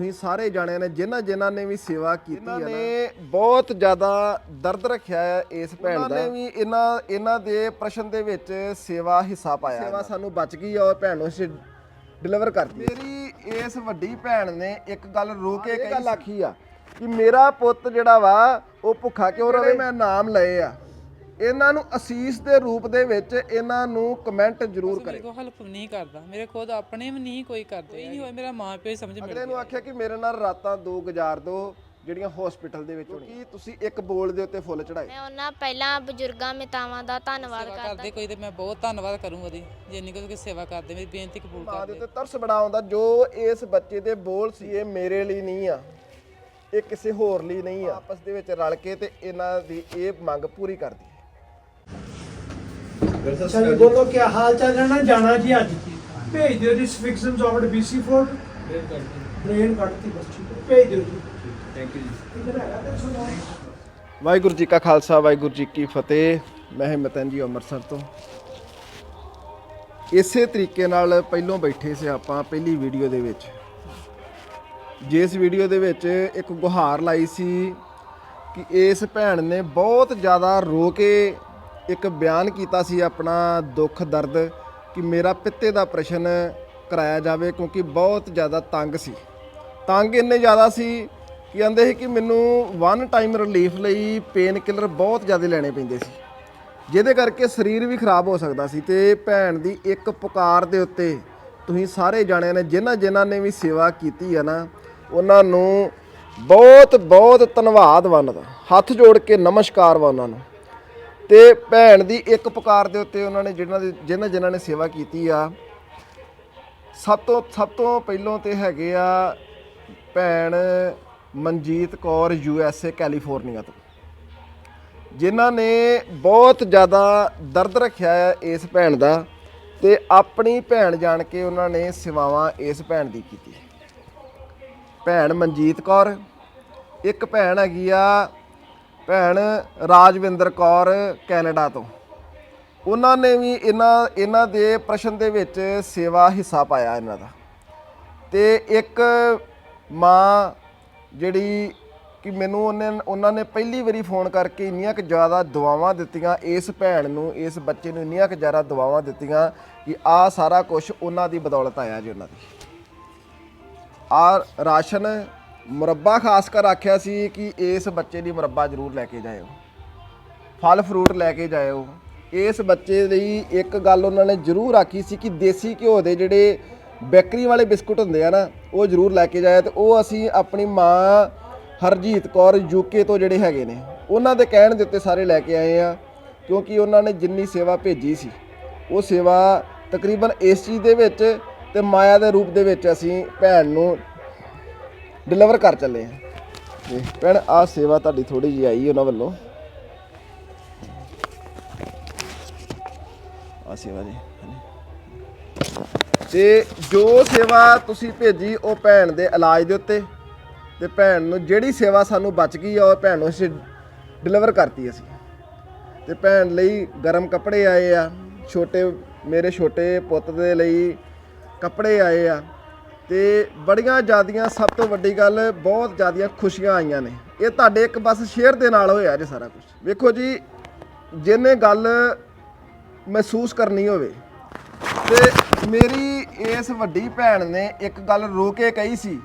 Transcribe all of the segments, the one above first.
ਤੁਸੀਂ ਸਾਰੇ ਜਾਣਿਆਂ ਨੇ ਜਿਨ੍ਹਾਂ ਜਿਨ੍ਹਾਂ ਨੇ ਵੀ ਸੇਵਾ ਕੀਤੀ ਹੈ ਨੇ ਬਹੁਤ ਜ਼ਿਆਦਾ ਦਰਦ ਰੱਖਿਆ ਹੈ ਇਸ ਭੈਣ ਦਾ। ਨੇ ਵੀ ਇਹਨਾਂ ਇਹਨਾਂ ਦੇ ਪ੍ਰਸ਼ਨ ਦੇ ਵਿੱਚ ਸੇਵਾ ਹਿੱਸਾ ਪਾਇਆ ਸੇਵਾ ਸਾਨੂੰ ਬਚ ਗਈ ਔਰ ਭੈਣ ਨੂੰ ਅਸੀਂ ਡਿਲੀਵਰ ਕਰਤੀ ਮੇਰੀ ਇਸ ਵੱਡੀ ਭੈਣ ਨੇ ਇੱਕ ਗੱਲ ਰੋ ਕੇ ਕਹੀ ਆਖੀ ਆ ਕਿ ਮੇਰਾ ਪੁੱਤ ਜਿਹੜਾ ਵਾ ਉਹ ਭੁੱਖਾ ਕਿਉਂ ਰਵੇ? ਮੈਂ ਨਾਮ ਲਏ ਆ। ਇਹਨਾਂ ਨੂੰ ਅਸੀਸ ਦੇ ਰੂਪ ਦੇ ਵਿੱਚ ਇਹਨਾਂ ਨੂੰ ਕਮੈਂਟ ਜ਼ਰੂਰ ਕਰੇ ਮੇਰੇ ਕੋ ਹੈਲਪ ਨਹੀਂ ਕਰਦਾ। ਮੇਰੇ ਖੁਦ ਆਪਣੇ ਵੀ ਨਹੀਂ ਕੋਈ ਕਰਦੇ ਨਹੀਂ ਹੋਏ ਮੇਰਾ ਮਾਂ ਪਿਓ ਹੀ ਸਮਝ ਮਿਲ ਅਗਲੇ ਨੂੰ ਆਖਿਆ ਕਿ ਮੇਰੇ ਨਾਲ ਰਾਤਾਂ ਦੋ ਗੁਜ਼ਾਰ ਦਿਓ ਜਿਹੜੀਆਂ ਹਸਪੀਟਲ ਦੇ ਵਿੱਚ ਹੋਣੀਆਂ। ਕੀ ਤੁਸੀਂ ਇੱਕ ਬੋਲ ਦੇ ਉੱਤੇ ਫੁੱਲ ਚੜਾਏ ਮੈਂ ਉਹਨਾਂ ਪਹਿਲਾਂ ਬਜ਼ੁਰਗਾਂ ਮਿਤਾਵਾਂ ਦਾ ਧੰਨਵਾਦ ਸੇਵਾ ਕਰਦਾ। ਕਰਦੇ ਕੋਈ ਤੇ ਮੈਂ ਬਹੁਤ ਧੰਨਵਾਦ ਕਰੂੰ ਉਹਦੀ। ਜਿੰਨੀ ਕੁ ਸੇਵਾ ਕਰਦੇ ਮੇਰੀ ਬੇਨਤੀ ਕਬੂਲ ਮਾਂ ਦੇ ਕਰਦੇ। ਉੱਤੇ ਤਰਸ ਬੜਾ ਆਉਂਦਾ ਜੋ ਇਸ ਬੱਚੇ ਦੇ ਬੋਲ ਸੀ ਇਹ ਮੇਰੇ ਲਈ ਨਹੀਂ ਆ। ਇਹ ਕਿਸੇ ਹੋਰ ਲਈ ਨਹੀਂ ਆ। ਆਪਸ ਦੇ ਵਿੱਚ ਰਲ ਕੇ ਤੇ ਇਹਨਾਂ ਦੀ ਇਹ ਮੰਗ ਪੂਰੀ ਕਰਦੀ। ਜੀ ਬੋਲੋ ਕੀ ਹਾਲ ਚਾਲ ਨਾ? ਜਾਣਾ ਜੀ ਅੱਜ। ਭੇਜ ਦਿਓ ਜੀ ਸਫਿਕਸਨਸ ਆਫ ਬੀਸੀ ਫੋਰਟ ਬ੍ਰੇਨ ਕੱਟਤੀ ਬਸ ਠੀਕ ਹੈ। ਭੇਜ ਦਿਓ ਜੀ। ਥੈਂਕ ਯੂ ਜੀ। ਵਾਹਿਗੁਰੂ ਜੀ ਕਾ ਖਾਲਸਾ ਵਾਹਿਗੁਰੂ ਜੀ ਕੀ ਫਤਿਹ। ਮੈਂ ਹਿੰਮਤਨ ਜੀ ਅੰਮ੍ਰਿਤਸਰ ਤੋਂ। ਇਸੇ ਤਰੀਕੇ ਨਾਲ ਪਹਿਲੋਂ ਬੈਠੇ ਸੀ ਆਪਾਂ ਪਹਿਲੀ ਵੀਡੀਓ ਦੇ ਵਿੱਚ। ਜਿਸ ਵੀਡੀਓ ਦੇ ਵਿੱਚ ਇੱਕ ਗੁਹਾਰ ਲਾਈ ਸੀ ਕਿ ਇਸ ਭੈਣ ਨੇ ਬਹੁਤ ਜ਼ਿਆਦਾ ਰੋ ਕੇ ਇੱਕ ਬਿਆਨ ਕੀਤਾ ਸੀ ਆਪਣਾ ਦੁੱਖ, ਦਰਦ ਕਿ ਮੇਰਾ ਪਿੱਤੇ ਦਾ ਪ੍ਰਸ਼ਨ ਕਰਾਇਆ ਜਾਵੇ ਕਿਉਂਕਿ ਬਹੁਤ ਜ਼ਿਆਦਾ ਤੰਗ ਸੀ। ਤੰਗ ਇੰਨੇ ਜ਼ਿਆਦਾ ਸੀ ਕਿ ਕਹਿੰਦੇ ਸੀ ਕਿ ਮੈਨੂੰ ਵਨ ਟਾਈਮ ਰਿਲੀਫ ਲਈ ਪੇਨ ਕਿਲਰ ਬਹੁਤ ਜ਼ਿਆਦਾ ਲੈਣੇ ਪੈਂਦੇ ਸੀ। ਜਿਹਦੇ ਕਰਕੇ ਸਰੀਰ ਵੀ ਖਰਾਬ ਹੋ ਸਕਦਾ ਸੀ ਤੇ ਭੈਣ ਦੀ ਇੱਕ ਪੁਕਾਰ ਦੇ ਉੱਤੇ ਤੁਸੀਂ ਸਾਰੇ ਜਾਣਿਆਂ ਨੇ, ਜਿਨ੍ਹਾਂ ਜਿਨ੍ਹਾਂ ਨੇ ਵੀ ਸੇਵਾ ਕੀਤੀ ਹੈ ਨਾ, ਉਹਨਾਂ ਨੂੰ ਬਹੁਤ ਬਹੁਤ ਧੰਨਵਾਦ ਵਾ ਉਹਨਾਂ ਦਾ ਹੱਥ ਜੋੜ ਕੇ ਨਮਸਕਾਰ ਵਾ ਉਹਨਾਂ ਨੂੰ। ਤੇ ਭੈਣ ਦੀ ਇੱਕ ਪੁਕਾਰ ਦੇ ਉੱਤੇ ਉਹਨਾਂ ਨੇ ਜਿਹਨਾਂ ਦੇ ਜਿਹਨਾਂ ਜਿਨ੍ਹਾਂ ਨੇ ਸੇਵਾ ਕੀਤੀ ਆ, ਸਭ ਤੋਂ ਸਭ ਤੋਂ ਪਹਿਲੋਂ ਤੇ ਹੈਗੇ ਆ ਭੈਣ Manjit Kaur U S A California ਤੋਂ। ਜਿਨ੍ਹਾਂ ਨੇ ਬਹੁਤ ਜ਼ਿਆਦਾ ਦਰਦ ਰੱਖਿਆ ਹੈ ਇਸ ਭੈਣ ਦਾ ਤੇ ਆਪਣੀ ਭੈਣ ਜਾਣ ਕੇ ਉਹਨਾਂ ਨੇ ਸੇਵਾਵਾਂ ਇਸ ਭੈਣ ਦੀ ਕੀਤੀ ਭੈਣ ਮਨਜੀਤ ਕੌਰ, ਇੱਕ ਭੈਣ ਹੈਗੀ ਆ ਭੈਣ ਰਾਜਵਿੰਦਰ ਕੌਰ ਕੈਨੇਡਾ ਤੋਂ। ਉਹਨਾਂ ਨੇ ਵੀ ਇਹਨਾਂ ਇਹਨਾਂ ਦੇ ਪ੍ਰਸ਼ਨ ਦੇ ਵਿੱਚ ਸੇਵਾ ਹਿੱਸਾ ਪਾਇਆ ਇਹਨਾਂ ਦਾ। ਤੇ ਇੱਕ ਮਾਂ ਜਿਹੜੀ ਕਿ ਮੈਨੂੰ ਉਹਨੇ, ਉਹਨਾਂ ਨੇ ਪਹਿਲੀ ਵਾਰੀ ਫੋਨ ਕਰਕੇ ਇੰਨੀਆਂ ਕਿ ਜ਼ਿਆਦਾ ਦੁਆਵਾਂ ਦਿੱਤੀਆਂ ਇਸ ਭੈਣ ਨੂੰ, ਇਸ ਬੱਚੇ ਨੂੰ ਇੰਨੀਆਂ ਕਿ ਜ਼ਿਆਦਾ ਦੁਆਵਾਂ ਦਿੱਤੀਆਂ ਕਿ ਆ ਸਾਰਾ ਕੁਝ ਉਹਨਾਂ ਦੀ ਬਦੌਲਤ ਆਇਆ ਜੀ ਉਹਨਾਂ ਦੀ। ਆ ਰਾਸ਼ਨ ਮੁਰੱਬਾ ਖਾਸ ਕਰ ਆਖਿਆ ਸੀ ਕਿ ਇਸ ਬੱਚੇ ਲਈ ਮੁਰੱਬਾ ਜ਼ਰੂਰ ਲੈ ਕੇ ਜਾਇਓ। ਫਲ ਫਰੂਟ ਲੈ ਕੇ ਜਾਇਓ। ਇਸ ਬੱਚੇ ਲਈ ਇੱਕ ਗੱਲ ਉਹਨਾਂ ਨੇ ਜ਼ਰੂਰ ਆਖੀ ਸੀ ਕਿ ਦੇਸੀ ਘਿਓ ਦੇ ਜਿਹੜੇ ਬੇਕਰੀ ਵਾਲੇ ਬਿਸਕੁਟ ਹੁੰਦੇ ਆ ਨਾ, ਉਹ ਜ਼ਰੂਰ ਲੈ ਕੇ ਜਾਇਆ ਤੇ ਉਹ ਅਸੀਂ ਆਪਣੀ ਮਾਂ ਹਰਜੀਤ ਕੌਰ ਯੂਕੇ ਤੋਂ ਜਿਹੜੇ ਹੈਗੇ ਨੇ, ਉਹਨਾਂ ਦੇ ਕਹਿਣ ਦੇ ਉੱਤੇ ਸਾਰੇ ਲੈ ਕੇ ਆਏ ਆ, ਕਿਉਂਕਿ ਉਹਨਾਂ ਨੇ ਜਿੰਨੀ ਸੇਵਾ ਭੇਜੀ ਸੀ, ਉਹ ਸੇਵਾ ਤਕਰੀਬਨ ਇਸ ਚੀਜ਼ ਦੇ ਵਿੱਚ ਤੇ ਮਾਇਆ ਦੇ ਰੂਪ ਦੇ ਵਿੱਚ ਅਸੀਂ ਭੈਣ ਨੂੰ ਡਿਲੀਵਰ ਕਰ ਚੱਲੇ ਆ। ਤੇ ਭੈਣ, ਆ ਸੇਵਾ ਤੁਹਾਡੀ ਥੋੜੀ ਜਿਹੀ ਆਈ ਉਹਨਾਂ ਵੱਲੋਂ। ਆ ਸੇਵਾ ਜੀ ਤੇ ਜੋ ਸੇਵਾ ਤੁਸੀਂ ਭੇਜੀ, ਉਹ ਭੈਣ ਦੇ ਇਲਾਜ ਦੇ ਉੱਤੇ ਤੇ ਭੈਣ ਨੂੰ ਜਿਹੜੀ ਸੇਵਾ ਸਾਨੂੰ ਬਚ ਗਈ ਆ, ਉਹ ਭੈਣ ਨੂੰ ਅਸੀਂ ਡਿਲੀਵਰ ਕਰਤੀ ਅਸੀਂ। ਤੇ ਭੈਣ ਲਈ ਗਰਮ ਕੱਪੜੇ ਆਏ ਆ, ਛੋਟੇ, ਮੇਰੇ ਛੋਟੇ ਪੁੱਤ ਦੇ ਲਈ ਕੱਪੜੇ ਆਏ ਆ। ਤੇ ਬੜੀਆਂ ਜਿਆਦੀਆਂ, ਸਭ ਤੋਂ ਵੱਡੀ ਗੱਲ, ਬਹੁਤ ਜਿਆਦੀਆਂ ਖੁਸ਼ੀਆਂ ਆਈਆਂ ਨੇ। ਇਹ ਤੁਹਾਡੇ ਇੱਕ ਬਸ ਸ਼ੇਅਰ ਦੇ ਨਾਲ ਹੋਇਆ ਜੇ ਸਾਰਾ ਕੁਝ ਵੇਖੋ ਜੀ ਜਿਹਨੇ ਗੱਲ ਮਹਿਸੂਸ ਕਰਨੀ ਹੋਵੇ, ਤੇ ਮੇਰੀ ਇਸ ਵੱਡੀ ਭੈਣ ਨੇ ਇੱਕ ਗੱਲ ਰੋ ਕੇ ਕਹੀ ਸੀ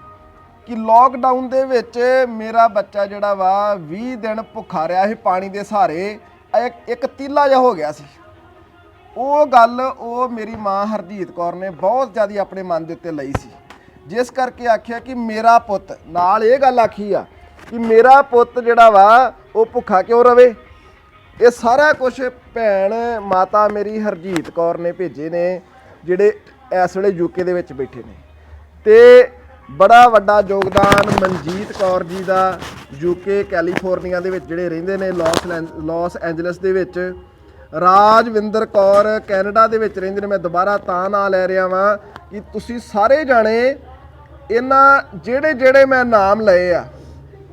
ਕਿ ਲੋਕਡਾਊਨ ਦੇ ਵਿੱਚ ਮੇਰਾ ਬੱਚਾ ਜਿਹੜਾ ਵਾ 20 ਦਿਨ ਭੁੱਖਾ ਰਿਹਾ ਸੀ ਪਾਣੀ ਦੇ ਸਹਾਰੇ ਇੱਕ- ਇੱਕ ਤੀਲਾ ਜਿਹਾ ਹੋ ਗਿਆ ਸੀ। ਉਹ ਗੱਲ ਉਹ ਮੇਰੀ ਮਾਂ ਹਰਜੀਤ ਕੌਰ ਨੇ ਬਹੁਤ ਜ਼ਿਆਦਾ ਆਪਣੇ ਮਨ ਦੇ ਉੱਤੇ ਲਈ ਸੀ। ਜਿਸ ਕਰਕੇ ਆਖਿਆ ਕਿ ਮੇਰਾ ਪੁੱਤ, ਨਾਲ ਇਹ ਗੱਲ ਆਖੀ ਆ ਕਿ ਮੇਰਾ ਪੁੱਤ ਜਿਹੜਾ ਵਾ, ਉਹ ਭੁੱਖਾ ਕਿਉਂ ਰਵੇ? ਇਹ ਸਾਰਾ ਕੁਝ ਭੈਣ ਮਾਤਾ ਮੇਰੀ ਹਰਜੀਤ ਕੌਰ ਨੇ ਭੇਜੇ ਨੇ, ਜਿਹੜੇ ਇਸ ਵੇਲੇ ਯੂਕੇ ਦੇ ਵਿੱਚ ਬੈਠੇ ਨੇ। ਤੇ ਬੜਾ ਵੱਡਾ ਯੋਗਦਾਨ ਮਨਜੀਤ ਕੌਰ ਜੀ ਦਾ ਯੂਕੇ ਕੈਲੀਫੋਰਨੀਆ ਦੇ ਵਿੱਚ ਜਿਹੜੇ ਰਹਿੰਦੇ ਨੇ, ਲਾਸ ਲੈਂ- ਲਾਸ ਐਂਜਲਸ ਦੇ ਵਿੱਚ। ਰਾਜਵਿੰਦਰ ਕੌਰ ਕੈਨੇਡਾ ਦੇ ਵਿੱਚ ਰਹਿੰਦੇ ਨੇ, ਮੈਂ ਦੁਬਾਰਾ ਤਾਂ ਨਾਂ ਲੈ ਰਿਹਾ ਵਾਂ ਕਿ ਤੁਸੀਂ ਸਾਰੇ ਜਾਣੇ ਇਹਨਾਂ ਜਿਹੜੇ ਜਿਹੜੇ ਮੈਂ ਨਾਮ ਲਏ ਆ,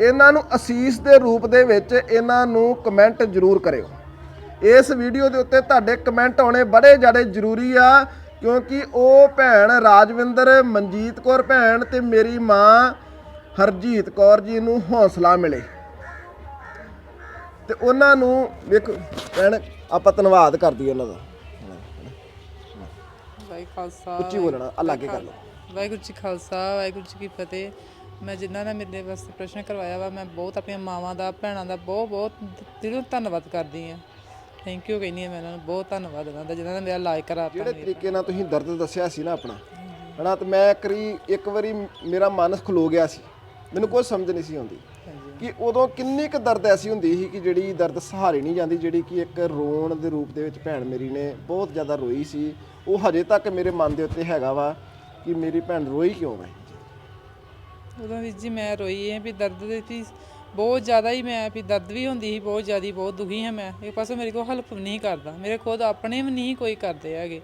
ਇਹਨਾਂ ਨੂੰ ਅਸੀਸ ਦੇ ਰੂਪ ਦੇ ਵਿੱਚ ਇਹਨਾਂ ਨੂੰ ਕਮੈਂਟ ਜ਼ਰੂਰ ਕਰਿਓ। ਇਸ ਵੀਡੀਓ ਦੇ ਉੱਤੇ ਤੁਹਾਡੇ ਕਮੈਂਟ ਆਉਣੇ ਬੜੇ ਜ਼ਿਆਦਾ ਜ਼ਰੂਰੀ ਆ, ਕਿਉਂਕਿ ਉਹ ਭੈਣ ਰਾਜਵਿੰਦਰ ਮਨਜੀਤ ਕੌਰ ਭੈਣ ਤੇ ਮੇਰੀ ਮਾਂ ਹਰਜੀਤ ਕੌਰ ਜੀ ਨੂੰ ਹੌਸਲਾ ਮਿਲੇ। ਤੇ ਉਹਨਾਂ ਨੂੰ ਵੇਖੋ, ਭੈਣ, ਆਪਾਂ ਧੰਨਵਾਦ ਕਰਦੀ ਉਹਨਾਂ ਦਾ। ਵਾਹਿ ਖਾਲਸਾ ਉੱਚੀ ਬੋਲਣਾ, ਆਹ ਲਾਗੇ ਕਰ ਲਓ। ਵਾਹਿਗੁਰੂ ਜੀ ਖਾਲਸਾ ਵਾਹਿਗੁਰੂ ਜੀ ਕੀ ਫਤਿਹ। ਮੈਂ ਜਿਨ੍ਹਾਂ ਨੇ ਮੇਰੇ ਵਾਸਤੇ ਪ੍ਰਸ਼ਨ ਕਰਵਾਇਆ ਵਾ ਮੈਂ ਬਹੁਤ ਆਪਣੀਆਂ ਮਾਵਾਂ ਦਾ ਭੈਣਾਂ ਦਾ ਬਹੁਤ ਬਹੁਤ ਦਿਲੋਂ ਧੰਨਵਾਦ ਕਰਦੀ ਹਾਂ। ਥੈਂਕ ਯੂ ਕਹਿੰਦੀ ਹਾਂ ਮੈਂ ਉਹਨਾਂ ਨੂੰ ਬਹੁਤ ਧੰਨਵਾਦ ਉਹਨਾਂ ਦਾ ਜਿਨ੍ਹਾਂ ਨੇ ਮੇਰਾ ਇਲਾਜ ਕਰਾਤਾ ਜਿਹੜੇ ਤਰੀਕੇ ਨਾਲ ਤੁਸੀਂ ਦਰਦ ਦੱਸਿਆ ਸੀ ਨਾ ਆਪਣਾ ਹਨਾ ਤੇ ਮੈਂ ਕਰੀ ਇੱਕ ਵਾਰੀ ਮੇਰਾ ਮਨ ਖਲੋ ਗਿਆ ਸੀ। ਮੈਨੂੰ ਕੋਈ ਸਮਝ ਨਹੀਂ ਸੀ ਆਉਂਦੀ। ਕਿ ਉਦੋਂ ਕਿੰਨੀ ਕੁ ਦਰਦ ਐਸੀ ਹੁੰਦੀ ਸੀ ਕਿ ਜਿਹੜੀ ਦਰਦ ਸਹਾਰੇ ਨਹੀਂ ਜਾਂਦੀ ਜਿਹੜੀ ਕਿ ਇੱਕ ਰੋਣ ਦੇ ਰੂਪ ਦੇ ਵਿੱਚ ਭੈਣ ਮੇਰੀ ਨੇ ਬਹੁਤ ਜ਼ਿਆਦਾ ਰੋਈ ਸੀ। ਉਹ ਹਜੇ ਤੱਕ ਮੇਰੇ ਮਨ ਦੇ ਉੱਤੇ ਹੈਗਾ ਵਾ ਕਿ ਮੇਰੀ ਭੈਣ ਰੋਈ ਕਿਉਂ ਹੈ? ਉਦੋਂ ਵੀ ਜੀ ਮੈਂ ਰੋਈ ਹੈ ਵੀ ਦਰਦ ਦੇ ਵੀ ਬਹੁਤ ਜ਼ਿਆਦਾ ਹੀ ਮੈਂ ਵੀ ਦਰਦ ਵੀ ਹੁੰਦੀ ਸੀ ਬਹੁਤ ਜ਼ਿਆਦੀ ਬਹੁਤ ਦੁਖੀ ਹਾਂ ਮੈਂ। ਇਹ ਪਾਸੋਂ ਮੇਰੇ ਕੋਲ ਹੈਲਪ ਨਹੀਂ ਕਰਦਾ। ਮੇਰੇ ਖੁਦ ਆਪਣੇ ਵੀ ਨਹੀਂ ਕੋਈ ਕਰਦੇ ਹੈਗੇ।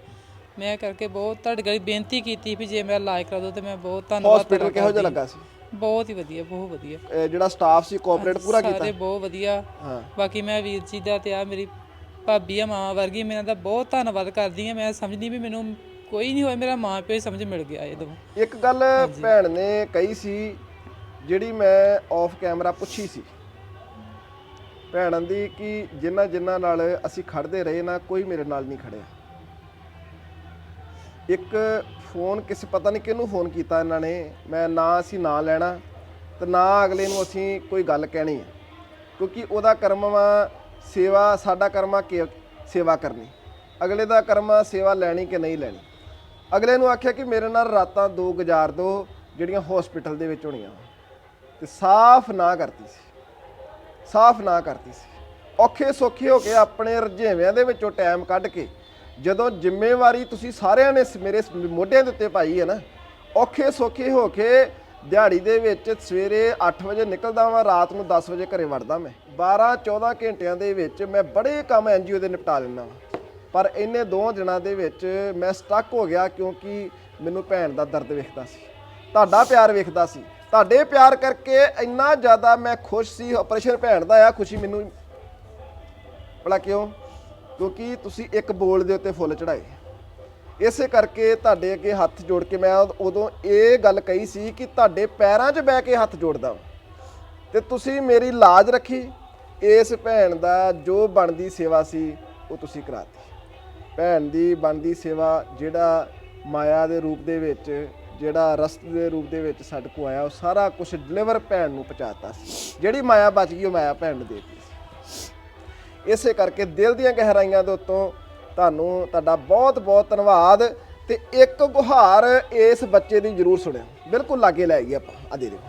ਮੈਂ ਕਰਕੇ ਬਹੁਤ ਤੁਹਾਡੇ ਗਲੀ ਬੇਨਤੀ ਕੀਤੀ ਵੀ ਜੇ ਮੇਰਾ ਇਲਾਜ ਕਰਾ ਦਿਓ ਤੇ ਮੈਂ ਬਹੁਤ ਧੰਨਵਾਦ ਹਸਪੀਟਲ ਕਿਹੋ ਜਿਹਾ ਲੱਗਾ ਸੀ? ਬਹੁਤ ਹੀ ਵਧੀਆ ਬਹੁਤ ਵਧੀਆ। ਜਿਹੜਾ ਸਟਾਫ ਸੀ ਕੋਆਪਰੇਟ ਪੂਰਾ ਕੀਤਾ? ਸਾਰੇ ਬਹੁਤ ਵਧੀਆ। ਹਾਂ। ਬਾਕੀ ਮੈਂ ਵੀਰ ਜੀ ਦਾ ਤੇ ਆ ਮੇਰੀ ਭਾਬੀ ਆ ਮਾਂ ਵਰਗੀ ਮੈਂ ਇਹਨਾਂ ਦਾ ਬਹੁਤ ਧੰਨਵਾਦ ਕਰਦੀ ਹਾਂ। ਮੈਂ ਸਮਝਦੀ ਵੀ ਮੈਨੂੰ ਕੋਈ ਨਹੀਂ ਹੋਇਆ ਮੇਰਾ ਮਾਂ ਪਿਓ ਹੀ ਸਮਝ ਮਿਲ ਗਿਆ ਇਹ ਦੋ ਇੱਕ ਗੱਲ ਭੈਣ ਨੇ ਕਹੀ ਸੀ ਜਿਹੜੀ ਮੈਂ ਆਫ ਕੈਮਰਾ ਪੁੱਛੀ ਸੀ। ਭੈਣਾਂ ਦੀ ਕਿ ਜਿਨ੍ਹਾਂ ਜਿਨ੍ਹਾਂ ਨਾਲ ਅਸੀਂ ਖੜਦੇ ਰਹੇ ਨਾ ਕੋਈ ਮੇਰੇ ਨਾਲ ਨਹੀਂ ਖੜਿਆ ਇੱਕ ਫੋਨ ਕਿਸੇ ਪਤਾ ਨਹੀਂ ਕਿਹਨੂੰ ਫੋਨ ਕੀਤਾ ਇਹਨਾਂ ਨੇ, ਮੈਂ ਨਾ ਅਸੀਂ ਨਾਂ ਲੈਣਾ ਤੇ ਨਾ ਅਗਲੇ ਨੂੰ ਅਸੀਂ ਕੋਈ ਗੱਲ ਕਹਿਣੀ ਹੈ। ਕਿਉਂਕਿ ਉਹਦਾ ਕਰਮ ਵਾ, ਸੇਵਾ, ਸਾਡਾ ਕਰਮ ਆ ਕਿ ਸੇਵਾ ਕਰਨੀ। ਅਗਲੇ ਦਾ ਕਰਮ ਆ, ਸੇਵਾ ਲੈਣੀ ਕਿ ਨਹੀਂ ਲੈਣੀ। ਅਗਲੇ ਨੂੰ ਆਖਿਆ ਕਿ ਮੇਰੇ ਨਾਲ ਰਾਤਾਂ ਦੋ ਗੁਜ਼ਾਰ ਦੋ, ਜਿਹੜੀਆਂ ਹਸਪੀਟਲ ਦੇ ਵਿੱਚ ਹੋਣੀਆਂ। ਤੇ ਸਾਫ਼ ਨਾ ਕਰਤੀ ਸੀ। ਸਾਫ਼ ਨਾ ਕਰਤੀ ਸੀ। ਔਖੇ ਸੌਖੇ ਹੋ ਕੇ ਆਪਣੇ ਰੁਝੇਵਿਆਂ ਦੇ ਵਿੱਚੋਂ ਟਾਈਮ ਕੱਢ ਕੇ ਜਦੋਂ ਜ਼ਿੰਮੇਵਾਰੀ ਤੁਸੀਂ ਸਾਰਿਆਂ ਨੇ ਸ- ਮੇਰੇ ਮੋਢਿਆਂ ਦੇ ਉੱਤੇ ਪਾਈ ਹੈ ਨਾ, ਔਖੇ ਸੌਖੇ ਹੋ ਕੇ ਦਿਹਾੜੀ ਦੇ ਵਿੱਚ ਸਵੇਰੇ 8 ਵਜੇ ਨਿਕਲਦਾ ਵਾਂ, ਰਾਤ ਨੂੰ 10 ਵਜੇ ਘਰੇ ਵੜਦਾ ਮੈਂ। 12 14 ਘੰਟਿਆਂ ਦੇ ਵਿੱਚ ਮੈਂ ਬੜੇ ਕੰਮ ਐਨਜੀਓ ਦੇ ਨਿਪਟਾ ਲੈਂਦਾ ਵਾਂ। ਪਰ ਇੰਨੇ ਦੋ ਦਿਨਾਂ ਦੇ ਵਿੱਚ ਮੈਂ ਸਟਕ ਹੋ ਗਿਆ ਕਿਉਂਕਿ ਮੈਨੂੰ ਭੈਣ ਦਾ ਦਰਦ ਵੇਖਦਾ ਸੀ। ਤੁਹਾਡਾ ਪਿਆਰ ਵੇਖਦਾ ਸੀ। ਤੁਹਾਡੇ ਪਿਆਰ ਕਰਕੇ ਇੰਨਾ ਜ਼ਿਆਦਾ ਮੈਂ ਖੁਸ਼ ਸੀ ਆਪਰੇਸ਼ਨ ਭੈਣ ਦਾ ਆ ਖੁਸ਼ੀ ਮੈਨੂੰ ਭਲਾ ਕਿਉਂ? ਕਿਉਂਕਿ ਤੁਸੀਂ ਇੱਕ ਬੋਲ ਦੇ ਉੱਤੇ ਫੁੱਲ ਚੜਾਏ ਇਸੇ ਕਰਕੇ ਤੁਹਾਡੇ ਅੱਗੇ ਹੱਥ ਜੋੜ ਕੇ ਮੈਂ ਉਦੋਂ ਇਹ ਗੱਲ ਕਹੀ ਸੀ ਕਿ ਤੁਹਾਡੇ ਪੈਰਾਂ 'ਚ ਬਹਿ ਕੇ ਹੱਥ ਜੋੜਦਾ ਹਾਂ ਤੇ ਤੁਸੀਂ ਮੇਰੀ ਲਾਜ ਰੱਖੀ, ਇਸ ਭੈਣ ਦਾ ਜੋ ਬਣਦੀ ਸੇਵਾ ਸੀ, ਉਹ ਤੁਸੀਂ ਕਰਾਤੀ। ਭੈਣ ਦੀ ਬਣਦੀ ਸੇਵਾ ਜਿਹੜਾ ਮਾਇਆ ਦੇ ਰੂਪ ਦੇ ਵਿੱਚ, ਜਿਹੜਾ ਰਸਤ ਦੇ ਰੂਪ ਦੇ ਵਿੱਚ ਸਾਡੇ ਕੋ ਆਇਆ, ਉਹ ਸਾਰਾ ਕੁਝ ਡਿਲੀਵਰ ਭੈਣ ਨੂੰ ਪਹੁੰਚਾਤਾ ਸੀ। ਜਿਹੜੀ ਮਾਇਆ ਬਚ ਗਈ, ਉਹ ਮਾਇਆ ਭੈਣ ਨੂੰ ਦੇਤੀ। ਇਸੇ ਕਰਕੇ ਦਿਲ ਦੀਆਂ ਗਹਿਰਾਈਆਂ ਦੇ ਉੱਤੋਂ ਤੁਹਾਨੂੰ ਤੁਹਾਡਾ ਬਹੁਤ ਬਹੁਤ ਧੰਨਵਾਦ ਤੇ ਇੱਕ ਗੁਹਾਰ ਇਸ ਬੱਚੇ ਦੀ ਜਰੂਰ ਸੁਣਿਓ। ਬਿਲਕੁਲ ਲਾਗੇ ਲੈ ਗਈ ਆਪਾਂ। ਆ ਦੇ ਦਿਓ।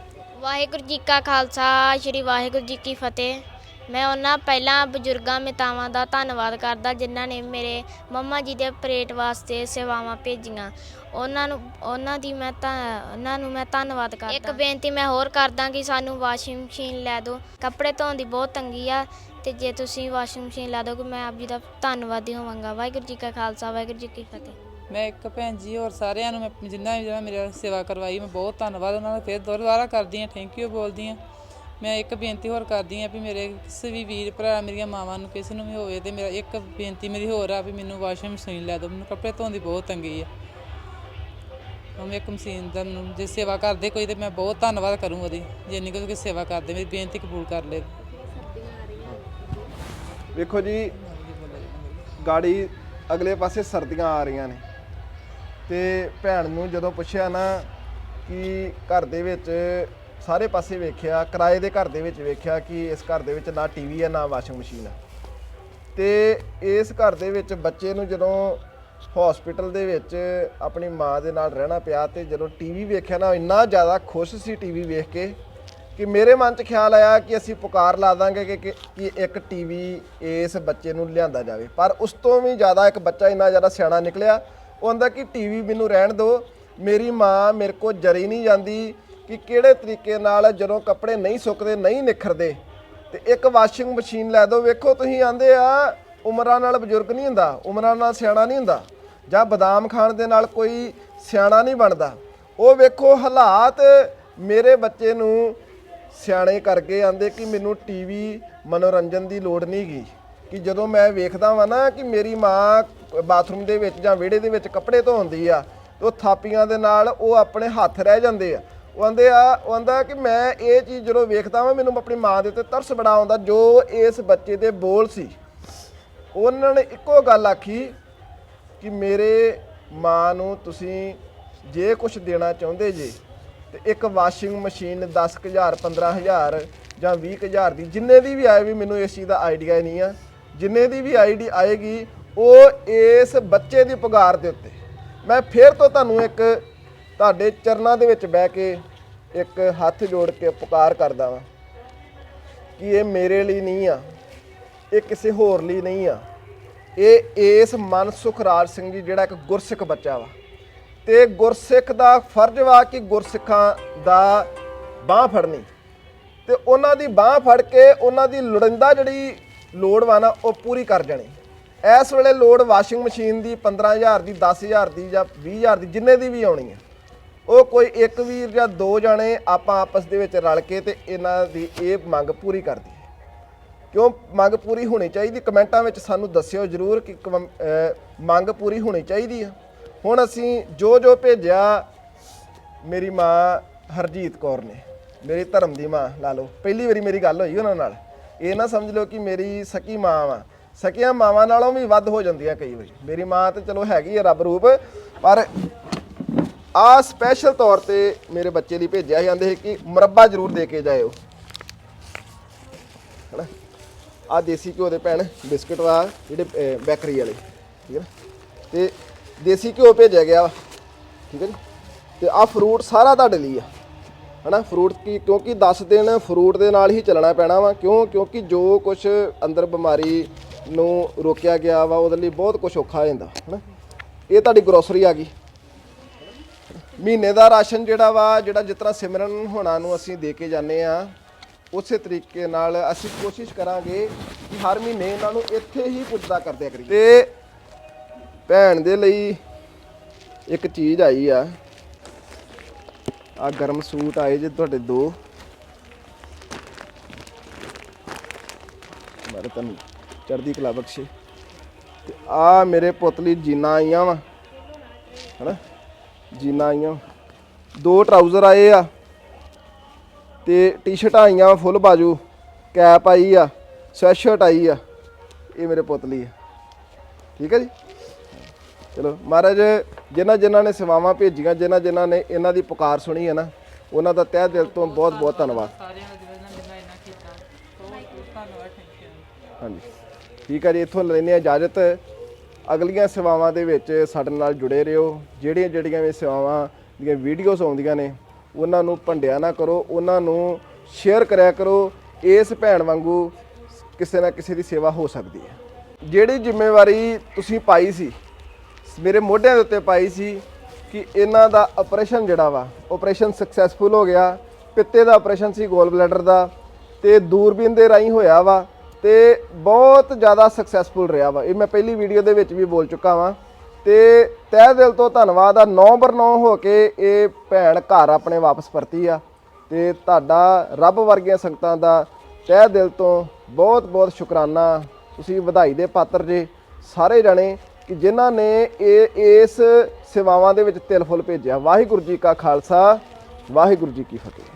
ਵਾਹਿਗੁਰੂ ਜੀ ਕਾ ਖਾਲਸਾ ਸ੍ਰੀ ਵਾਹਿਗੁਰੂ ਜੀ ਕੀ ਫਤਿਹ। ਮੈਂ ਉਹਨਾਂ ਪਹਿਲਾਂ ਬਜ਼ੁਰਗਾਂ ਮਿਤਾਵਾਂ ਦਾ ਧੰਨਵਾਦ ਕਰਦਾ ਜਿਨ੍ਹਾਂ ਨੇ ਮੇਰੇ ਮੰਮਾ ਜੀ ਦੇ ਆਪਰੇਟ ਵਾਸਤੇ ਸੇਵਾਵਾਂ ਭੇਜੀਆਂ। ਉਹਨਾਂ ਨੂੰ ਉਹਨਾਂ ਦੀ ਮੈਂ ਤਾਂ ਉਹਨਾਂ ਨੂੰ ਮੈਂ ਧੰਨਵਾਦ ਕਰਦਾ। ਇੱਕ ਬੇਨਤੀ ਮੈਂ ਹੋਰ ਕਰਦਾ ਕਿ ਸਾਨੂੰ ਵਾਸ਼ਿੰਗ ਮਸ਼ੀਨ ਲੈ ਦਿਓ। ਕੱਪੜੇ ਧੋਣ ਦੀ ਬਹੁਤ ਤੰਗੀ ਆ। ਤੇ ਜੇ ਤੁਸੀਂ ਵਾਸ਼ਿੰਗ ਮਸ਼ੀਨ ਲੈ ਦੋਗੇ, ਮੈਂ ਆਪ ਜੀ ਦਾ ਧੰਨਵਾਦੀ ਹੋਵਾਂਗਾ। ਵਾਹਿਗੁਰੂ ਜੀ ਕਾ ਖਾਲਸਾ, ਵਾਹਿਗੁਰੂ ਜੀ ਕੀ ਫਤਿਹ। ਮੈਂ ਇੱਕ ਭੈਣ ਜੀ ਔਰ ਸਾਰਿਆਂ ਨੂੰ ਮੈਂ ਜਿੰਨਾ ਵੀ ਜਿਹੜਾ ਮੇਰਾ ਸੇਵਾ ਕਰਵਾਈ, ਮੈਂ ਬਹੁਤ ਧੰਨਵਾਦ ਉਹਨਾਂ ਦਾ। ਫਿਰ ਦੁਬਾਰਾ ਕਰਦੀ ਹਾਂ ਥੈਂਕ ਯੂ ਬੋਲਦੀ ਹਾਂ। ਮੈਂ ਇੱਕ ਬੇਨਤੀ ਹੋਰ ਕਰਦੀ ਹਾਂ ਵੀ ਮੇਰੇ ਕਿਸੇ ਵੀ ਵੀਰ ਭਰਾ, ਮੇਰੀਆਂ ਮਾਵਾਂ ਨੂੰ ਕਿਸੇ ਨੂੰ ਵੀ ਹੋਵੇ ਤੇ ਮੇਰਾ ਇੱਕ ਬੇਨਤੀ ਮੇਰੀ ਹੋਰ ਆ ਵੀ ਮੈਨੂੰ ਵਾਸ਼ਿੰਗ ਮਸ਼ੀਨ ਲੈ ਦਿਓ। ਮੈਨੂੰ ਕੱਪੜੇ ਧੋਣ ਦੀ ਬਹੁਤ ਤੰਗੀ ਆ। ਮੈਂ ਇੱਕ ਮਸ਼ੀਨ ਦਾ ਜੇ ਸੇਵਾ ਕਰਦੇ ਕੋਈ ਤੇ ਮੈਂ ਬਹੁਤ ਧੰਨਵਾਦ ਕਰੂੰ ਉਹਦੀ। ਜੇ ਇੰਨੀ ਕੋਈ ਸੇਵਾ ਕਰਦੇ, ਮੇਰੀ ਬੇਨਤੀ ਕਬੂਲ ਕਰ ਲੈ ਵੇਖੋ ਜੀ, ਗਾੜੀ ਅਗਲੇ ਪਾਸੇ ਸਰਦੀਆਂ ਆ ਰਹੀਆਂ ਨੇ। ਤੇ ਭੈਣ ਨੂੰ ਜਦੋਂ ਪੁੱਛਿਆ ਨਾ ਕਿ ਘਰ ਦੇ ਵਿੱਚ ਸਾਰੇ ਪਾਸੇ ਵੇਖਿਆ, ਕਿਰਾਏ ਦੇ ਘਰ ਦੇ ਵਿੱਚ ਵੇਖਿਆ ਕਿ ਇਸ ਘਰ ਦੇ ਵਿੱਚ ਨਾ ਟੀਵੀ ਹੈ, ਨਾ ਵਾਸ਼ਿੰਗ ਮਸ਼ੀਨ ਹੈ। ਤੇ ਇਸ ਘਰ ਦੇ ਵਿੱਚ ਬੱਚੇ ਨੂੰ ਜਦੋਂ ਹਸਪੀਟਲ ਦੇ ਵਿੱਚ ਆਪਣੀ ਮਾਂ ਦੇ ਨਾਲ ਰਹਿਣਾ ਪਿਆ ਤੇ ਜਦੋਂ ਟੀਵੀ ਵੇਖਿਆ ਨਾ ਇੰਨਾ ਜ਼ਿਆਦਾ ਖੁਸ਼ ਸੀ ਟੀਵੀ ਵੇਖ ਕੇ ਕਿ ਮੇਰੇ ਮਨ 'ਚ ਖਿਆਲ ਆਇਆ ਕਿ ਅਸੀਂ ਪੁਕਾਰ ਲਾ ਦਾਂਗੇ ਕਿ ਕਿ ਕਿ ਇੱਕ ਟੀਵੀ ਇਸ ਬੱਚੇ ਨੂੰ ਲਿਆਂਦਾ ਜਾਵੇ। ਪਰ ਉਸ ਤੋਂ ਵੀ ਜ਼ਿਆਦਾ ਇੱਕ ਬੱਚਾ ਇੰਨਾ ਜ਼ਿਆਦਾ ਸਿਆਣਾ ਨਿਕਲਿਆ। ਉਹ ਕਹਿੰਦਾ ਕਿ ਟੀਵੀ ਮੈਨੂੰ ਰਹਿਣ ਦਿਓ। ਮੇਰੀ ਮਾਂ ਮੇਰੇ ਕੋਲ ਜਰੀ ਨਹੀਂ ਜਾਂਦੀ ਕਿ ਕਿਹੜੇ ਤਰੀਕੇ ਨਾਲ ਜਦੋਂ ਕੱਪੜੇ ਨਹੀਂ ਸੁੱਕਦੇ, ਨਹੀਂ ਨਿਖਰਦੇ, ਤੇ ਇੱਕ ਵਾਸ਼ਿੰਗ ਮਸ਼ੀਨ ਲੈ ਦਿਓ। ਵੇਖੋ ਤੁਸੀਂ ਆਂਦੇ ਆ, ਉਮਰਾਂ ਨਾਲ ਬਜ਼ੁਰਗ ਨਹੀਂ ਹੁੰਦਾ, ਉਮਰਾਂ ਨਾਲ ਸਿਆਣਾ ਨਹੀਂ ਹੁੰਦਾ। ਜਾਂ ਬਦਾਮ ਖਾਣ ਦੇ ਨਾਲ ਕੋਈ ਸਿਆਣਾ ਨਹੀਂ ਬਣਦਾ। ਉਹ ਵੇਖੋ ਹਾਲਾਤ ਮੇਰੇ ਬੱਚੇ ਨੂੰ ਸਿਆਣੇ ਕਰਕੇ ਆਂਦੇ ਕਿ ਮੈਨੂੰ ਟੀਵੀ ਮਨੋਰੰਜਨ ਦੀ ਲੋੜ ਨਹੀਂ ਗਈ ਕਿ ਜਦੋਂ ਮੈਂ ਵੇਖਦਾ ਵਾਂ ਨਾ ਕਿ ਮੇਰੀ ਮਾਂ ਬਾਥਰੂਮ ਦੇ ਵਿੱਚ ਜਾਂ ਵਿਹੜੇ ਦੇ ਵਿੱਚ ਕੱਪੜੇ ਧੋਂਦੀ ਆ, ਤੇ ਉਹ ਥਾਪੀਆਂ ਦੇ ਨਾਲ ਉਹ ਆਪਣੇ ਹੱਥ ਰਹਿ ਜਾਂਦੇ ਆ। ਉਹ ਆਂਦੇ ਆ, ਉਹ ਆਂਦਾ ਕਿ ਮੈਂ ਇਹ ਚੀਜ਼ ਜਦੋਂ ਵੇਖਦਾ ਵਾਂ, ਮੈਨੂੰ ਆਪਣੀ ਮਾਂ ਦੇ ਉੱਤੇ ਤਰਸ ਬੜਾ ਆਉਂਦਾ ਜੋ ਇਸ ਬੱਚੇ ਦੇ ਬੋਲ ਸੀ। ਉਹਨਾਂ ਨੇ ਇੱਕੋ ਗੱਲ ਆਖੀ ਕਿ ਮੇਰੇ ਮਾਂ ਨੂੰ ਤੁਸੀਂ ਜੇ ਕੁਝ ਦੇਣਾ ਚਾਹੁੰਦੇ ਜੇ ਤੇ ਇੱਕ ਵਾਸ਼ਿੰਗ ਮਸ਼ੀਨ 10000 15000 ਜਾਂ 20000 ਦੀ, ਜਿੰਨੇ ਦੀ ਵੀ ਆਏ ਵੀ ਮੈਨੂੰ ਇਸ ਚੀਜ਼ ਦਾ ਆਈਡੀਆ ਨਹੀਂ ਆ। ਜਿੰਨੇ ਦੀ ਵੀ ਆਈਡੀ ਆਏਗੀ, ਉਹ ਇਸ ਬੱਚੇ ਦੀ ਪੁਗਾਰ ਦੇ ਉੱਤੇ। ਮੈਂ ਫੇਰ ਤੋਂ ਤੁਹਾਨੂੰ ਇੱਕ ਤੁਹਾਡੇ ਚਰਨਾਂ ਦੇ ਵਿੱਚ ਬਹਿ ਕੇ ਇੱਕ ਹੱਥ ਜੋੜ ਕੇ ਪੁਕਾਰ ਕਰਦਾ ਵਾਂ ਕਿ ਇਹ ਮੇਰੇ ਲਈ ਨਹੀਂ ਆ, ਇਹ ਕਿਸੇ ਹੋਰ ਲਈ ਨਹੀਂ ਆ। ਇਹ ਇਸ ਮਨ ਸੁਖਰਾਜ ਸਿੰਘ ਜੀ ਜਿਹੜਾ ਇੱਕ ਗੁਰਸਿੱਖ ਬੱਚਾ ਵਾ। ਤੇ ਗੁਰਸਿੱਖ ਦਾ ਫਰਜ਼ ਵਾ ਕਿ ਗੁਰਸਿੱਖਾਂ ਦਾ ਬਾਹ ਫੜਨੀ। ਤੇ ਉਹਨਾਂ ਦੀ ਬਾਹ ਫੜ ਕੇ ਉਹਨਾਂ ਦੀ ਲੋੜਿੰਦਾ ਜਿਹੜੀ ਲੋੜ ਵਾ ਨਾ, ਉਹ ਪੂਰੀ ਕਰ ਜਾਣੀ। ਇਸ ਵੇਲੇ ਲੋੜ ਵਾਸ਼ਿੰਗ ਮਸ਼ੀਨ ਦੀ 15000 ਦੀ 10000 ਦੀ ਜਾਂ 20000 ਦੀ, ਜਿੰਨੇ ਦੀ ਵੀ ਆਉਣੀ ਹੈ ਉਹ ਕੋਈ ਇੱਕ ਵੀਰ ਜਾਂ ਦੋ ਜਾਣੇ ਆਪਾਂ ਆਪਸ ਦੇ ਵਿੱਚ ਰਲ ਕੇ ਤੇ ਇਹਨਾਂ ਦੀ ਇਹ ਮੰਗ ਪੂਰੀ ਕਰ ਦਈਏ। ਕਿਉਂ ਮੰਗ ਪੂਰੀ ਹੋਣੀ ਚਾਹੀਦੀ? ਕਮੈਂਟਾਂ ਵਿੱਚ ਸਾਨੂੰ ਦੱਸਿਓ ਜਰੂਰ ਕਿ ਕਮ- ਮੰਗ ਪੂਰੀ ਹੋਣੀ ਚਾਹੀਦੀ ਆ। ਹੁਣ ਅਸੀਂ ਜੋ ਜੋ ਭੇਜਿਆ, ਮੇਰੀ ਮਾਂ ਹਰਜੀਤ ਕੌਰ ਨੇ, ਮੇਰੀ ਧਰਮ ਦੀ ਮਾਂ, ਲਾ ਲਓ। ਪਹਿਲੀ ਵਾਰੀ ਮੇਰੀ ਗੱਲ ਹੋਈ ਉਹਨਾਂ ਨਾਲ। ਇਹ ਨਾ ਸਮਝ ਲਓ ਕਿ ਮੇਰੀ ਸਕੀ ਮਾਂ ਵਾ। ਸਕੀਆਂ ਮਾਵਾਂ ਨਾਲੋਂ ਵੀ ਵੱਧ ਹੋ ਜਾਂਦੀਆਂ ਕਈ ਵਾਰੀ। ਮੇਰੀ ਮਾਂ ਤੇ ਚਲੋ ਹੈਗੀ ਆ ਰੱਬ ਰੂਪ, ਪਰ ਆ ਸਪੈਸ਼ਲ ਤੌਰ ਤੇ ਮੇਰੇ ਬੱਚੇ ਲਈ ਭੇਜਿਆ ਜਾਂਦੇ ਸੀ ਕਿ ਮੁਰੱਬਾ ਜ਼ਰੂਰ ਦੇ ਕੇ ਜਾਇਓ। ਹਨਾ? ਆ ਦੇਸੀ ਘਿਓ ਦੇ ਭੈਣ, ਬਿਸਕਟ ਵਾ ਜਿਹੜੇ ਬੇਕਰੀ ਵਾਲੇ। ਠੀਕ ਹੈ ਨਾ? ਤੇ ਦੇਸੀ ਘਿਓ ਭੇਜਿਆ ਗਿਆ ਵਾ, ਠੀਕ ਹੈ ਜੀ। ਤੇ ਆ ਫਰੂਟ ਸਾਰਾ ਤੁਹਾਡੇ ਲਈ ਆ, ਹਨਾ? ਫਰੂਟ ਕੀ, ਕਿਉਂਕਿ 10 ਦਿਨ ਫਰੂਟ ਦੇ ਨਾਲ ਹੀ ਚੱਲਣਾ ਪੈਣਾ ਵਾ, ਕਿਉਂ? ਕਿਉਂਕਿ ਜੋ ਕੁਝ ਅੰਦਰ ਬਿਮਾਰੀ ਨੂੰ ਰੋਕਿਆ ਗਿਆ ਵਾ, ਉਹਦੇ ਲਈ ਬਹੁਤ ਕੁਝ ਔਖਾ ਹੋ ਜਾਂਦਾ, ਹਨਾ? ਇਹ ਤੁਹਾਡੀ ਗਰੋਸਰੀ ਆ ਗਈ। ਮਹੀਨੇ ਦਾ ਰਾਸ਼ਨ ਜਿਹੜਾ ਵਾ, ਜਿਹੜਾ ਜਿਸ ਤਰ੍ਹਾਂ ਸਿਮਰਨ ਹੋਣਾ ਨੂੰ ਅਸੀਂ ਦੇ ਕੇ ਜਾਂਦੇ ਆ, ਉਸੇ ਤਰੀਕੇ ਨਾਲ ਅਸੀਂ ਕੋਸ਼ਿਸ਼ ਕਰਾਂਗੇ ਕਿ ਹਰ ਮਹੀਨੇ ਇਹਨਾਂ ਨੂੰ ਇੱਥੇ ਹੀ ਪੁੱਜਦਾ ਕਰਦੇ ਕਰੀਏ। ਤੇ ਭੈਣ ਦੇ ਲਈ ਇੱਕ ਚੀਜ਼ ਆਈ ਆ। ਆ ਗਰਮ ਸੂਟ ਆਏ ਜੇ ਤੁਹਾਡੇ ਦੋ। ਮਾਰੇ ਤੁਹਾਨੂੰ ਚੜ੍ਹਦੀ ਕਲਾ ਬਖਸ਼ੇ। ਤੇ ਆ ਮੇਰੇ ਪੁੱਤ ਲਈ ਜੀਨਾ ਆਈਆਂ ਵਾ। ਹਨਾ? ਜੀਨਾ ਆਈਆਂ। ਦੋ ਟਰਾਊਜ਼ਰ ਆਏ ਆ। ਤੇ ਟੀ-ਸ਼ਰਟਾਂ ਆਈਆਂ ਫੁੱਲ ਬਾਜੂ। ਕੈਪ ਆਈ ਆ। ਸਵੈਟ ਸ਼ਰਟ ਆਈ ਆ। ਇਹ ਮੇਰੇ ਪੁੱਤ ਲਈ ਆ। ਠੀਕ ਹੈ ਜੀ? ਚਲੋ ਮਹਾਰਾਜ ਜਿਨ੍ਹਾਂ ਜਿਨ੍ਹਾਂ ਨੇ ਸੇਵਾਵਾਂ ਭੇਜੀਆਂ ਜਿਨ੍ਹਾਂ ਜਿਨ੍ਹਾਂ ਨੇ ਇਹਨਾਂ ਦੀ ਪੁਕਾਰ ਸੁਣੀ ਹੈ ਨਾ ਉਹਨਾਂ ਦਾ ਤਹਿ ਦਿਲ ਤੋਂ ਬਹੁਤ ਬਹੁਤ ਧੰਨਵਾਦ। ਸਾਰਿਆਂ ਦਾ ਜਿਹੜਾ ਜਿੰਨਾ ਇੰਨਾ ਕੀਤਾ ਬਹੁਤ ਬਹੁਤ ਧੰਨਵਾਦ ਥੈਂਕ ਯੂ ਹਾਂਜੀ। ਠੀਕ ਹੈ ਜੀ ਇੱਥੋਂ ਹਾਂ ਇਜਾਜ਼ਤ। ਅਗਲੀਆਂ ਸੇਵਾਵਾਂ ਦੇ ਵਿੱਚ ਸਾਡੇ ਨਾਲ ਜੁੜੇ ਰਹੋ। ਜਿਹੜੀਆਂ ਜਿਹੜੀਆਂ ਵੀ ਸੇਵਾਵਾਂ ਦੀਆਂ ਵੀਡੀਓਜ਼ ਆਉਂਦੀਆਂ ਨੇ ਉਹਨਾਂ ਨੂੰ ਭੰਡਿਆ ਨਾ ਕਰੋ ਉਹਨਾਂ ਨੂੰ ਸ਼ੇਅਰ ਕਰਿਆ ਕਰੋ। ਇਸ ਭੈਣ ਵਾਂਗੂ ਕਿਸੇ ਨਾ ਕਿਸੇ ਦੀ ਸੇਵਾ ਹੋ ਸਕਦੀ ਹੈ। ਜਿਹੜੀ ਜ਼ਿੰਮੇਵਾਰੀ ਤੁਸੀਂ ਪਾਈ ਸੀ ਮੇਰੇ ਮੋਢਿਆਂ ਦੇ ਉੱਤੇ ਪਾਈ ਸੀ ਕਿ ਇਹਨਾਂ ਦਾ ਆਪਰੇਸ਼ਨ ਜਿਹੜਾ ਵਾ ਆਪਰੇਸ਼ਨ ਸਕਸੈਸਫੁਲ ਹੋ ਗਿਆ, ਪਿੱਤੇ ਦਾ ਆਪਰੇਸ਼ਨ ਸੀ ਗੋਲ ਬਲੈਡਰ ਦਾ, ਤੇ ਦੂਰਬੀਨ ਦੇ ਰਾਹੀਂ ਹੋਇਆ ਵਾ, ਤੇ ਬਹੁਤ ਜ਼ਿਆਦਾ ਸਕਸੈਸਫੁਲ ਰਿਹਾ ਵਾ। ਇਹ ਮੈਂ ਪਹਿਲੀ ਵੀਡੀਓ ਦੇ ਵਿੱਚ ਵੀ ਬੋਲ ਚੁੱਕਾ ਵਾਂ। ਤੇ ਤਹਿ ਦਿਲ ਤੋਂ ਧੰਨਵਾਦ ਆ 9 ਬਰ 9 ਹੋ ਕੇ ਇਹ ਭੈਣ ਘਰ ਆਪਣੇ ਵਾਪਸ ਪਰਤੀ ਆ। ਤੇ ਤੁਹਾਡਾ ਰੱਬ ਵਰਗੀਆਂ ਸੰਗਤਾਂ ਦਾ ਤਹਿ ਦਿਲ ਤੋਂ ਬਹੁਤ ਬਹੁਤ ਸ਼ੁਕਰਾਨਾ। ਤੁਸੀਂ ਵਧਾਈ ਦੇ ਪਾਤਰ ਜੇ, ਸਾਰੇ ਜਣੇ ਕਿ ਜਿਨ੍ਹਾਂ ਨੇ ਇਹ ਇਸ ਸੇਵਾਵਾਂ ਦੇ ਵਿੱਚ ਤਿਲ ਫੁੱਲ ਭੇਜਿਆ। ਵਾਹਿਗੁਰੂ ਜੀ ਕਾ ਖਾਲਸਾ, ਵਾਹਿਗੁਰੂ ਜੀ ਕੀ ਫਤਿਹ।